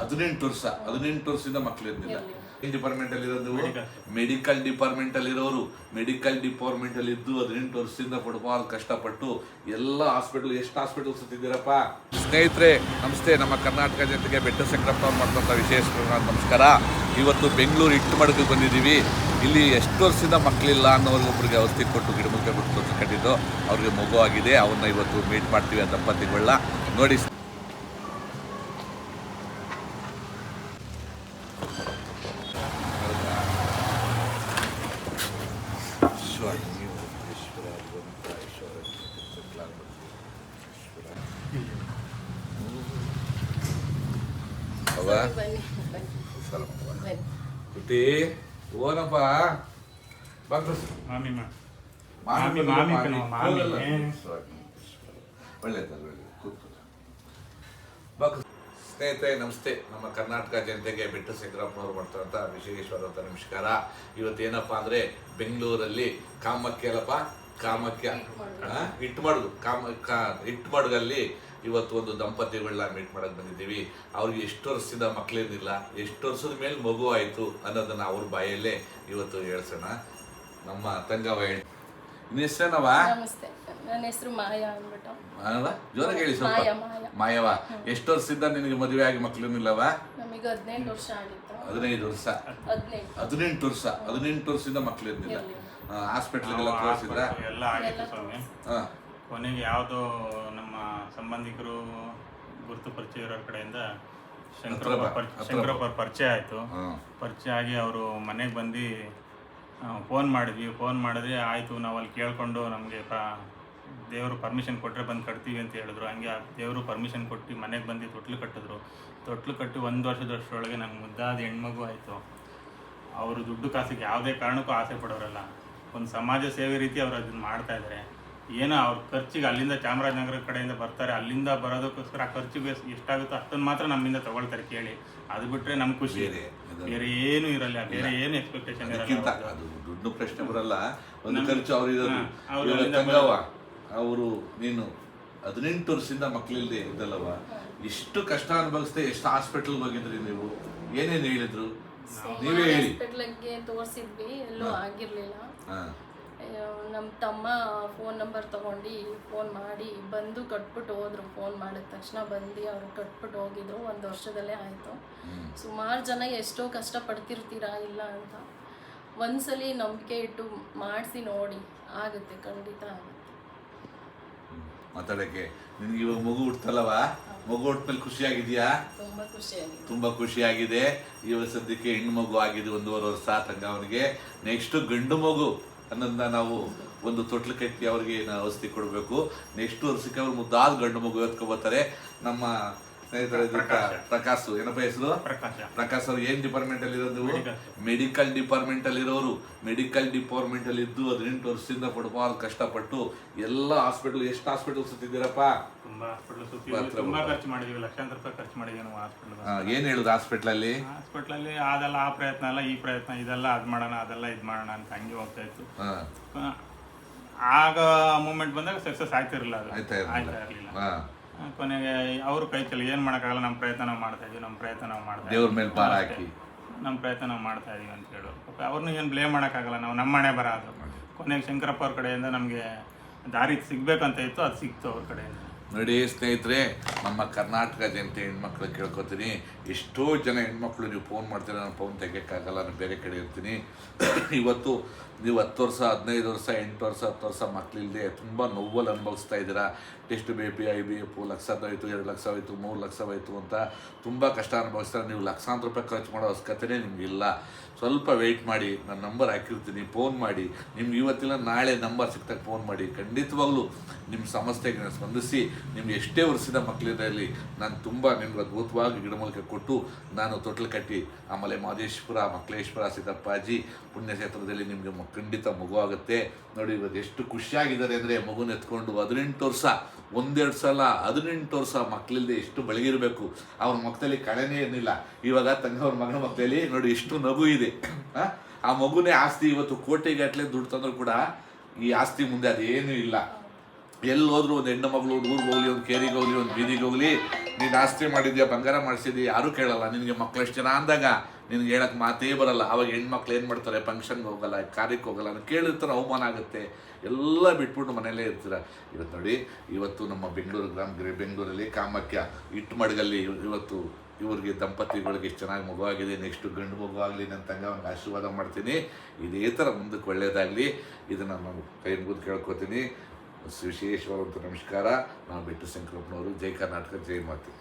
ಹದಿನೆಂಟು ವರ್ಷ ಹದಿನೆಂಟು ವರ್ಷದಿಂದ ಮಕ್ಕಳು ಇರ್ಲಿಲ್ಲ. ಡಿಪಾರ್ಟ್ಮೆಂಟ್ ಅಲ್ಲಿ ಇರೋದು ನೀವು ಮೆಡಿಕಲ್ ಡಿಪಾರ್ಟ್ಮೆಂಟ್ ಅಲ್ಲಿ ಇರೋರು ಮೆಡಿಕಲ್ ಡಿಪಾರ್ಟ್ಮೆಂಟ್ ಅಲ್ಲಿ ಇದ್ದು ಹದಿನೆಂಟು ವರ್ಷದಿಂದ ಫುಟ್ಬಾಲ್ ಕಷ್ಟಪಟ್ಟು ಎಲ್ಲ ಹಾಸ್ಪಿಟಲ್ ಎಷ್ಟು ಹಾಸ್ಪಿಟಲ್ ಸುತ್ತಿದ್ದೀರಪ್ಪ ಸ್ನೇಹಿತರೆ ನಮಸ್ತೆ. ನಮ್ಮ ಕರ್ನಾಟಕ ಜನತೆಗೆ ಬೆಟ್ಟ ಸಂಕ್ರಪ್ಪ ಅವ್ರು ಮಾಡ್ತಂಥ ವಿಶೇಷ ನಮಸ್ಕಾರ. ಇವತ್ತು ಬೆಂಗಳೂರು ಇಟ್ಟು ಮಡಕ್ಕೆ ಬಂದಿದ್ದೀವಿ. ಇಲ್ಲಿ ಎಷ್ಟು ವರ್ಷದಿಂದ ಮಕ್ಕಳಿಲ್ಲ ಅನ್ನೋರಿಗೆ ಒಬ್ಬರಿಗೆ ಔಷಧಿ ಕೊಟ್ಟು ಗಿಡಮುಖ ಬಿಟ್ಟು ಕಟ್ಟಿದ್ದು. ಅವ್ರಿಗೆ ಮಗು ಆಗಿದೆ. ಅವನ್ನ ಇವತ್ತು ಮೀಟ್ ಮಾಡ್ತೀವಿ ಆ ದಂಪತಿಗಳನ್ನ ನೋಡಿ ಅವ ಬನ್ನಿ ಬನ್ನಿ. ಬನ್ನಿ. ಕುಟಿ ಓನಪ್ಪ ಬಾಕ್ರು ಮಾಮಿ ಮಾಮಿ ಮಾಮಿ, ಮಾಮಿ ಒಳ್ಳೆಯದು ಕೂತ್ಕೊ. ಬಾಕ್ರು ಸ್ನೇಹಿತರೆ ನಮಸ್ತೆ. ನಮ್ಮ ಕರ್ನಾಟಕ ಜನತೆಗೆ ಬೆಟ್ಟ ಶಂಕರಪ್ಪನವ್ರು ಮಾಡ್ತಾರಂತ ವಿಶೇಷವಾದ ಅಂತ ನಮಸ್ಕಾರ. ಇವತ್ತೇನಪ್ಪ ಅಂದ್ರೆ ಬೆಂಗಳೂರಲ್ಲಿ ಕಾಮಕ್ಕೆಲ್ಲಪ್ಪ ಕಾಮಕ್ಯ ಇಟ್ಟು ಮಾಡುದು ಕಾಮ ಕಾ ಇಟ್ಮಡ್ಗಲ್ಲಿ ಇವತ್ತು ಒಂದು ದಂಪತಿಗಳನ್ನ ಮೀಟ್ ಮಾಡಕ್ ಬಂದಿದ್ದೀವಿ. ಅವ್ರಿಗೆ ಎಷ್ಟು ವರ್ಷದ ಮಕ್ಕಳೇನಿಲ್ಲ ಎಷ್ಟು ವರ್ಷದ ಮೇಲೆ ಮಗು ಆಯಿತು ಅನ್ನೋದನ್ನ ಅವ್ರ ಬಾಯಲ್ಲೇ ಇವತ್ತು ಹೇಳ್ಸೋಣ. ನಮ್ಮ ತಂಗವ ಹೇಳಿ. ನಿನ್ನ ಹೆಸರೇನವ ನಮಸ್ತೆ. ನನ್ನ ಹೆಸರು ಮಾಯಾ ಅಂದ್ಬಿಟ್ಟು. ಜೋರಾಗಿ ಹೇಳಿ ಸ್ವಲ್ಪ. ಮಾಯಾ ಮಾಯಾ. ಮಾಯವ. ಎಷ್ಟು ವರ್ಷದಿಂದ ನಿನಗೆ ಮದುವೆ ಆಗಿ ಮಕ್ಕಳೇನಿಲ್ಲವ ನಮಗೆ ಹದಿನೆಂಟು ವರ್ಷ ಆಗಿತ್ತು. ಹದಿನೈದು ವರ್ಷ. ಹದಿನೆಂಟು. ಹದಿನೆಂಟು ವರ್ಷ. ಹದಿನೆಂಟು ವರ್ಷದಿಂದ ಮಕ್ಕಳಿರ್ಲಿಲ್ಲ ಇರ್ಲಿಲ್ಲ. ಹಾಸ್ಪಿಟ್ಲಿಗೆಲ್ಲ ತೋರಿಸಿದ್ರ? ಎಲ್ಲ ಆಗಿತ್ತು ಸ್ವಾಮಿ. ಹಾ. ಕೊನೆಗೆ ಯಾವುದೋ ನಮ್ಮ ಸಂಬಂಧಿಕರು ಗುರುತು ಪರಿಚಯ ಇರೋ ಕಡೆಯಿಂದ ಶಂಕರಪ್ಪ ಪರಿಚಯ ಆಯಿತು. ಪರಿಚಯ ಆಗಿ ಅವರು ಮನೆಗೆ ಬಂದು ಫೋನ್ ಮಾಡಿದ್ವಿ. ಫೋನ್ ಮಾಡಿದ್ರೆ ಆಯಿತು ನಾವು ಅಲ್ಲಿ ಕೇಳಿಕೊಂಡು ನಮಗೆ ಪ ದೇವರು ಪರ್ಮಿಷನ್ ಕೊಟ್ಟರೆ ಬಂದು ಕಟ್ತೀವಿ ಅಂತ ಹೇಳಿದ್ರು. ಹಂಗೆ ಆ ದೇವರು ಪರ್ಮಿಷನ್ ಕೊಟ್ಟು ಮನೆಗೆ ಬಂದು ತೊಟ್ಲು ಕಟ್ಟಿದ್ರು. ತೊಟ್ಲು ಕಟ್ಟಿ ಒಂದು ವರ್ಷದಷ್ಟರೊಳಗೆ ನಂಗೆ ಮುದ್ದಾದ ಹೆಣ್ಮಗು ಆಯಿತು. ಅವರು ದುಡ್ಡು ಕಾಸಿಗೆ ಯಾವುದೇ ಕಾರಣಕ್ಕೂ ಆಸೆ ಪಡೋರಲ್ಲ. ಒಂದು ಸಮಾಜ ಸೇವೆ ರೀತಿ ಅವರು ಅದನ್ನು ಮಾಡ್ತಾ ಇದ್ದಾರೆ ಏನೋ ಅವ್ರ ಖರ್ಚಿಗೆ ಅಲ್ಲಿಂದ ಚಾಮರಾಜನಗರ ಕಡೆಯಿಂದ ಬರ್ತಾರೆ ಅಲ್ಲಿಂದ ಬರೋದಕ್ಕೋಸ್ಕರ ಆ ಖರ್ಚಿಗೆ ಎಷ್ಟಾಗುತ್ತೋ ಅಷ್ಟನ್ನು ಮಾತ್ರ ನಮ್ಮಿಂದ ತಗೊಳ್ತಾರೆ ಕೇಳಿ. ಅದು ಬಿಟ್ರೆ ನಮ್ ಖುಷಿ. ಇದೆ ಬೇರೆ ಏನು ಇರಲ್ಲ ಬೇರೆ ಏನು ಎಕ್ಸ್ಪೆಕ್ಟೇಷನ್ ಅದಕ್ಕಿಂತ ಇರಲ್ಲ ಅದು ದುಡ್ಡು ಪ್ರಶ್ನೆ ಬರಲ್ಲ. ಒಂದು ಖರ್ಚು ಅವ್ರು ಅವ್ರು ನೀನು ಹದಿನೆಂಟು ವರ್ಷದಿಂದ ಮಕ್ಕಳಿಲ್ಲದೆ ಇದ್ದಲ್ಲವ ಎಷ್ಟು ಕಷ್ಟ ಅನುಭವಿಸ್ದೆ ಎಷ್ಟು ಹಾಸ್ಪಿಟಲ್ ಹೋಗಿದ್ರಿ ನೀವು? ಏನೇನು ಹೇಳಿದ್ರು? ನೀವೇ ಹೇಳಿ. ತೋರಿಸಿದ್ವಿ ಎಲ್ಲೂ ಆಗಿರ್ಲಿಲ್ಲ. ಹಾ. ನಮ್ಮ ತಮ್ಮ ಫೋನ್ ನಂಬರ್ ತಗೊಂಡು ಫೋನ್ ಮಾಡಿ ಬಂದು ಕಟ್ಬಿಟ್ಟು ಹೋದ್ರು ಫೋನ್ ಮಾಡಿದ ತಕ್ಷಣ ಬಂದು ಅವರು ಕಟ್ಬಿಟ್ಟು ಹೋಗಿದ್ರು ಒಂದು ವರ್ಷದಲ್ಲೇ ಆಯಿತು. ಸುಮಾರು ಜನ ಎಷ್ಟೋ ಕಷ್ಟಪಡ್ತಿರ್ತೀರಾ ಇಲ್ಲ ಅಂತ ಒಂದ್ಸಲಿ ನಂಬಿಕೆ ಇಟ್ಟು ಮಾಡಿಸಿ ನೋಡಿ ಆಗುತ್ತೆ ಖಂಡಿತ ಆಗುತ್ತೆ. ಮಾತಾಡಕ್ಕೆ ನಿನ್ಗೆ ಇವಾಗ ಮಗು ಹುಡ್ತಲ್ಲವ ಮಗು ಹುಟ್ಟಮೇಲೆ ಖುಷಿಯಾಗಿದೆಯಾ? ತುಂಬ ಖುಷಿಯಾಗಿದೆ. ತುಂಬಾ ಖುಷಿಯಾಗಿದೆ. ಇವಾಗ ಸದ್ಯಕ್ಕೆ ಹೆಣ್ಣು ಮಗು ಆಗಿದೆ ಒಂದೂವರೆ ವರ್ಷ ತಂಗ ಅವನಿಗೆ. ನೆಕ್ಸ್ಟ್ ಗಂಡು ಮಗು. ಅನ್ನೋದನ್ನ ನಾವು ಒಂದು ತೊಟ್ಲು ಕಟ್ಟಿ ಅವ್ರಿಗೆ ಔಷಧಿ ಕೊಡಬೇಕು? ನೆಕ್ಸ್ಟ್ ವರ್ಷಕ್ಕೆ ಅವ್ರು ಮುದ್ದಾದ ಗಂಡು ಮಗು ಎತ್ಕೊಬರ್ತಾರೆ ನಮ್ಮ ಸ್ನೇಹಿತರ ಪ್ರಕಾಶ್. ಏನಪ್ಪ ಹೆಸರು? ಪ್ರಕಾಶ. ಪ್ರಕಾಶ್ ಅವ್ರು ಏನ್ ಡಿಪಾರ್ಟ್ಮೆಂಟ್ ಅಲ್ಲಿ ಇರೋದು? ಮೆಡಿಕಲ್ ಡಿಪಾರ್ಟ್ಮೆಂಟ್ ಅಲ್ಲಿ ಇರೋರು. ಮೆಡಿಕಲ್ ಡಿಪಾರ್ಟ್ಮೆಂಟ್ ಅಲ್ಲಿ ಇದ್ದು ಹದಿನೆಂಟು ವರ್ಷದಿಂದ ಫುಟ್ಬಾಲ್ ಕಷ್ಟಪಟ್ಟು ಎಲ್ಲ ಹಾಸ್ಪಿಟಲ್ ಎಷ್ಟು ಹಾಸ್ಪಿಟಲ್ ಸುತ್ತಿದ್ದೀರಪ್ಪ? ತುಂಬಾ ಹಾಸ್ಪಿಟಲ್ ಸುತ್ತಿದ್ವಿ ತುಂಬಾ ಖರ್ಚು ಮಾಡಿದೀವಿ. ಲಕ್ಷಾಂತರ ರೂಪಾಯಿ ಖರ್ಚು ಮಾಡಿದೀವಿ ನಾವು ಹಾಸ್ಪಿಟಲ್ ಆ, ಏನ್ ಹೇಳುದು ಹಾಸ್ಪಿಟಲ್ ಅಲ್ಲಿ? ಹಾಸ್ಪಿಟ್ಲಲ್ಲಿ ಅದೆಲ್ಲ ಆ ಪ್ರಯತ್ನ ಅಲ್ಲ ಈ ಪ್ರಯತ್ನ ಇದೆಲ್ಲ ಅದ್ ಮಾಡೋಣ ಅದೆಲ್ಲ ಇದ್ ಮಾಡೋಣ ಅಂತ ಹಂಗೆ ಹೋಗ್ತಾ ಇತ್ತು. ಆಗ ಮೂಮೆಂಟ್ ಬಂದಾಗ ಸಕ್ಸಸ್ ಆಗ್ತಿರ್ಲಿಲ್ಲ ಅದು. ಆಯ್ತಾ ಇರ್ಲಿಲ್ಲ. ಕೊನೆಗೆ ಅವ್ರ ಕೈ ಚಲ ಏನು ಮಾಡೋಕ್ಕಾಗಲ್ಲ ನಮ್ಮ ಪ್ರಯತ್ನ ನಾವು ಮಾಡ್ತಾ ಇದೀವಿ ನಮ್ಮ ಪ್ರಯತ್ನ ನಾವು ಮಾಡ್ತಾ ದೇವ್ರ ಮೇಲೆ ಭಾರ ಹಾಕಿ. ನಮ್ಮ ಪ್ರಯತ್ನ ನಾವು ಮಾಡ್ತಾ ಇದೀವಿ ಅಂತ ಹೇಳೋರು ಪಾಪ ಅವ್ರನ್ನ ಏನು ಬ್ಲೇಮ್ ಮಾಡೋಕ್ಕಾಗಲ್ಲ ನಾವು ನಮ್ಮ ಮನೆ ಬರ ಅದು. ಕೊನೆಗೆ ಶಂಕರಪ್ಪ ಅವ್ರ ಕಡೆಯಿಂದ ನಮಗೆ ದಾರಿ ಸಿಗ್ಬೇಕಂತ ಇತ್ತು ಅದು ಸಿಕ್ತು ಅವ್ರ ಕಡೆಯಿಂದ. ನೋಡಿ ಸ್ನೇಹಿತರೆ ನಮ್ಮ ಕರ್ನಾಟಕ ಜನತೆ ಹೆಣ್ಮಕ್ಳು ಕೇಳ್ಕೊತೀನಿ. ಎಷ್ಟೋ ಜನ ಹೆಣ್ಮಕ್ಳು ನೀವು ಫೋನ್ ಮಾಡ್ತೀರ, ನಾನು ಫೋನ್ ತೆಗಿಯೋಕ್ಕಾಗಲ್ಲ, ನಾನು ಬೇರೆ ಕಡೆ ಇರ್ತೀನಿ. ಇವತ್ತು ನೀವು ಹತ್ತು ವರ್ಷ, ಹದಿನೈದು ವರ್ಷ, ಎಂಟು ವರ್ಷ, ಹತ್ತು ವರ್ಷ ಮಕ್ಕಳಿಲ್ಲದೆ ತುಂಬ ನೋವಲ್ಲಿ ಅನುಭವಿಸ್ತಾ ಇದ್ದೀರಾ? Test B, P, I, B, F, lakh ಹೋಯ್ತು, ಎರಡು ಲಕ್ಷ ಹೋಯ್ತು, ಮೂರು ಲಕ್ಷ ಹೋಯ್ತು ಅಂತ ತುಂಬ ಕಷ್ಟ ಅನುಭವಿಸ್ತಾರೆ. ನೀವು ಲಕ್ಷಾಂತರ ರೂಪಾಯಿ ಖರ್ಚು ಮಾಡೋ ಅವಶ್ಯಕತೆನೇ ನಿಮಗಿಲ್ಲ. ಸ್ವಲ್ಪ ವೆಯ್ಟ್ ಮಾಡಿ ನಾನು ನಂಬರ್ ಹಾಕಿರ್ತೀನಿ, ಫೋನ್ ಮಾಡಿ. ನಿಮ್ಗೆ ಇವತ್ತಿಲ್ಲ, ನಾಳೆ ನಂಬರ್ ಸಿಕ್ತಾಗ ಫೋನ್ ಮಾಡಿ. ಖಂಡಿತವಾಗ್ಲೂ ನಿಮ್ಮ ಸಮಸ್ಯೆಗೆ ಸ್ಪಂದಿಸಿ, ನಿಮ್ಗೆ ಎಷ್ಟೇ ವರ್ಷದ ಮಕ್ಕಳಿರಲಿ ನಾನು ತುಂಬ ನಿಮ್ಗೆ ಅದ್ಭುತವಾಗಿ ಗಿಡಮೂಲಿಕೆ ಕೊಟ್ಟು ನಾನು ತೊಟ್ಲು ಕಟ್ಟಿ ಆಮೇಲೆ ಮಾದೇಶ್ವರ, ಮಕ್ಕಳೇಶ್ವರ, ಸಿದ್ದಪ್ಪಾಜಿ ಪುಣ್ಯಕ್ಷೇತ್ರದಲ್ಲಿ ನಿಮಗೆ ಖಂಡಿತ ಮಗು ಆಗುತ್ತೆ ನೋಡಿ ಇವತ್ತು ಎಷ್ಟು ಖುಷಿಯಾಗಿದ್ದಾರೆ ಅಂದರೆ ಮಗುನ ಎತ್ಕೊಂಡು ಹದಿನೆಂಟು ವರ್ಷ, ಒಂದೆರಡು ಸಲ ಹದಿನೆಂಟು ವರ್ಷ ಮಕ್ಕಳಿಲ್ಲದೆ ಎಷ್ಟು ಬೆಳಗಿರಬೇಕು. ಅವ್ರ ಮಕ್ಕಳಲ್ಲಿ ಕಳೆನೇ ಏನಿಲ್ಲ. ಇವಾಗ ತಂಗವ್ರ ಮಗನ ಮಕ್ಕಳಲ್ಲಿ ನೋಡಿ ಎಷ್ಟು ನಗು ಇದೆ. ಆ? ಆ ಮಗುನೇ ಆಸ್ತಿ ಇವತ್ತು ಕೋಟಿಗಟ್ಟಲೆ ದುಡ್ಡು ತಂದರೂ ಕೂಡ ಈ ಆಸ್ತಿ ಮುಂದೆ ಅದೇನೂ ಇಲ್ಲ. ಎಲ್ಲಿ ಹೋದ್ರು ಒಂದು ಹೆಣ್ಣು ಮಗಳು ಊರಿಗೆ ಹೋಗ್ಲಿ, ಒಂದು ಕೇರಿಗೆ ಹೋಗ್ಲಿ, ಒಂದು ಬೀದಿಗೆ ಹೋಗ್ಲಿ, ನೀನು ಆಸ್ತಿ ಮಾಡಿದ್ಯಾ, ಬಂಗಾರ ಮಾಡಿಸಿದ್ಯಾ, ಯಾರೂ ಕೇಳಲ್ಲ. ನಿನಗೆ ಮಕ್ಳು ಎಷ್ಟು ಜನ ಅಂದಾಗ ನಿನಗೆ ಹೇಳಕ್ಕೆ ಮಾತೇ ಬರಲ್ಲ. ಅವಾಗ ಹೆಣ್ಮಕ್ಳು ಏನು ಮಾಡ್ತಾರೆ ಫಂಕ್ಷನ್ಗೆ ಹೋಗಲ್ಲ, ಕಾರ್ಯಕ್ಕೆ ಹೋಗಲ್ಲ ನಾನು ಕೇಳಿರ್ತಾರೆ, ಅವಮಾನ ಆಗುತ್ತೆ. ಎಲ್ಲ ಬಿಟ್ಬಿಟ್ಟು ಮನೆಯಲ್ಲೇ ಇರ್ತೀರ. ಇವತ್ತು ನೋಡಿ, ಇವತ್ತು ನಮ್ಮ ಬೆಂಗಳೂರು ಗ್ರಾಮ, ಗ್ರೇ- ಬೆಂಗಳೂರಲ್ಲಿ ಕಾಮಾಖ್ಯ ಇಟ್ಟು ಮಡಗಲ್ಲಿ ಇವತ್ತು ಇವ್ರಿಗೆ ದಂಪತಿಗಳಿಗೆ ಎಷ್ಟು ಚೆನ್ನಾಗಿ ಮಗುವಾಗಿದೆ ನೆಕ್ಸ್ಟ್ ಗಂಡು ಮಗು ಆಗಲಿ ನನ್ನ ತಂಗ ಅವ್ನಿಗೆ ಆಶೀರ್ವಾದ ಮಾಡ್ತೀನಿ. ಇದೇ ಥರ ಮುಂದಕ್ಕೆ ಒಳ್ಳೆಯದಾಗಲಿ ಇದನ್ನು ನಾನು ಕೈ ಮುಗಿದು ಕೇಳ್ಕೊತೀನಿ. ವಿಶೇಷವಾದಂಥ ನಮಸ್ಕಾರ ನಾನು ಬೆಟ್ಟು ಶಂಕರಪ್ಪನವರು ಜೈ ಕರ್ನಾಟಕ ಜೈ ಮಾತೆ